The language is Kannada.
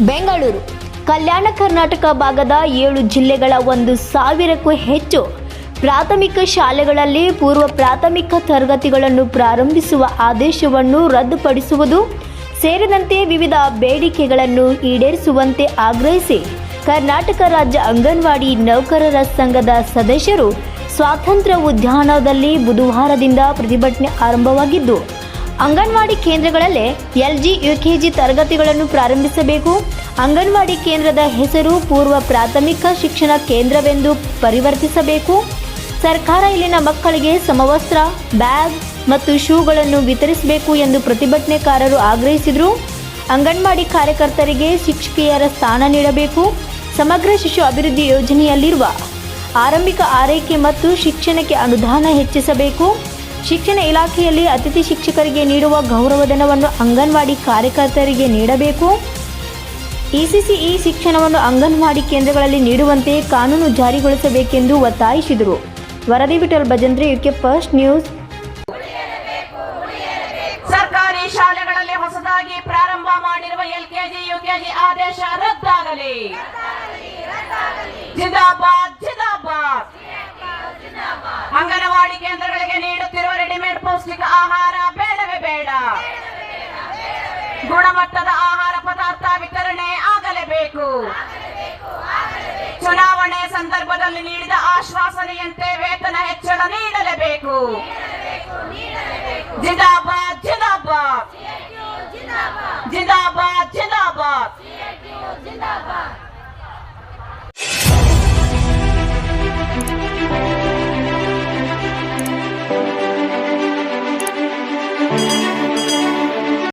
ಬೆಂಗಳೂರು. ಕಲ್ಯಾಣ ಕರ್ನಾಟಕ ಭಾಗದ ಏಳು ಜಿಲ್ಲೆಗಳ ಒಂದು ಸಾವಿರಕ್ಕೂ ಹೆಚ್ಚು ಪ್ರಾಥಮಿಕ ಶಾಲೆಗಳಲ್ಲಿ ಪೂರ್ವ ಪ್ರಾಥಮಿಕ ತರಗತಿಗಳನ್ನು ಪ್ರಾರಂಭಿಸುವ ಆದೇಶವನ್ನು ರದ್ದುಪಡಿಸುವುದು, ಸೇರಿದಂತೆ ವಿವಿಧ ಬೇಡಿಕೆಗಳನ್ನು ಈಡೇರಿಸುವಂತೆ ಆಗ್ರಹಿಸಿ ಕರ್ನಾಟಕ ರಾಜ್ಯ ಅಂಗನವಾಡಿ ನೌಕರರ ಸಂಘದ ಸದಸ್ಯರು ಸ್ವಾತಂತ್ರ್ಯ ಉದ್ಯಾನದಲ್ಲಿ ಬುಧವಾರದಿಂದ ಪ್ರತಿಭಟನೆ ಆರಂಭವಾಗಿದ್ದು ಅಂಗನವಾಡಿ ಕೇಂದ್ರಗಳಲ್ಲೇ ಎಲ್ಜಿ, ಯುಕೆಜಿ ತರಗತಿಗಳನ್ನು ಪ್ರಾರಂಭಿಸಬೇಕು. ಅಂಗನವಾಡಿ ಕೇಂದ್ರದ ಹೆಸರು ಪೂರ್ವ ಪ್ರಾಥಮಿಕ ಶಿಕ್ಷಣ ಕೇಂದ್ರವೆಂದು ಪರಿವರ್ತಿಸಬೇಕು. ಸರ್ಕಾರ ಇಲ್ಲಿನ ಮಕ್ಕಳಿಗೆ ಸಮವಸ್ತ್ರ, ಬ್ಯಾಗ್ ಮತ್ತು ಶೂಗಳನ್ನು ವಿತರಿಸಬೇಕು ಎಂದು ಪ್ರತಿಭಟನೆಕಾರರು ಆಗ್ರಹಿಸಿದರು. ಅಂಗನವಾಡಿ ಕಾರ್ಯಕರ್ತರಿಗೆ ಶಿಕ್ಷಕಿಯರ ಸ್ಥಾನ ನೀಡಬೇಕು. ಸಮಗ್ರ ಶಿಶು ಅಭಿವೃದ್ಧಿ ಯೋಜನೆಯಲ್ಲಿರುವ ಆರಂಭಿಕ ಆರೈಕೆ ಮತ್ತು ಶಿಕ್ಷಣಕ್ಕೆ ಅನುದಾನ ಹೆಚ್ಚಿಸಬೇಕು. ಶಿಕ್ಷಣ ಇಲಾಖೆಯಲ್ಲಿ ಅತಿಥಿ ಶಿಕ್ಷಕರಿಗೆ ನೀಡುವ ಗೌರವಧನವನ್ನು ಅಂಗನವಾಡಿ ಕಾರ್ಯಕರ್ತರಿಗೆ ನೀಡಬೇಕು. ಇಸಿಸಿಇ ಶಿಕ್ಷಣವನ್ನು ಅಂಗನವಾಡಿ ಕೇಂದ್ರಗಳಲ್ಲಿ ನೀಡುವಂತೆ ಕಾನೂನು ಜಾರಿಗೊಳಿಸಬೇಕೆಂದು ಒತ್ತಾಯಿಸಿದರು. ವರದಿ Vithal Bhajantri UK first news. ಸರ್ಕಾರಿ ಶಾಲೆಗಳಲ್ಲಿ ಹೊಸದಾಗಿ ಪ್ರಾರಂಭ ಮಾಡಿರುವ ಎಲ್ಕೆಜಿ ಯುಕೆಜಿ ಆದೇಶ ರದ್ದಾಗಲಿ. ಜಿಂದಾಬಾದ್ ಗುಣಮಟ್ಟದ ಆಹಾರ ಪದಾರ್ಥ ವಿತರಣೆ ಆಗಲೇಬೇಕು. ಚುನಾವಣೆ ಸಂದರ್ಭದಲ್ಲಿ ನೀಡಿದ ಆಶ್ವಾಸನೆಯಂತೆ ವೇತನ ಹೆಚ್ಚಳ ನೀಡಲೇಬೇಕು. ಜಿಂದಾಬಾದ್ ಜಿಂದಾಬಾದ್. ಜಿಂದಾಬಾದ್ ಜಿಂದಾಬಾದ್.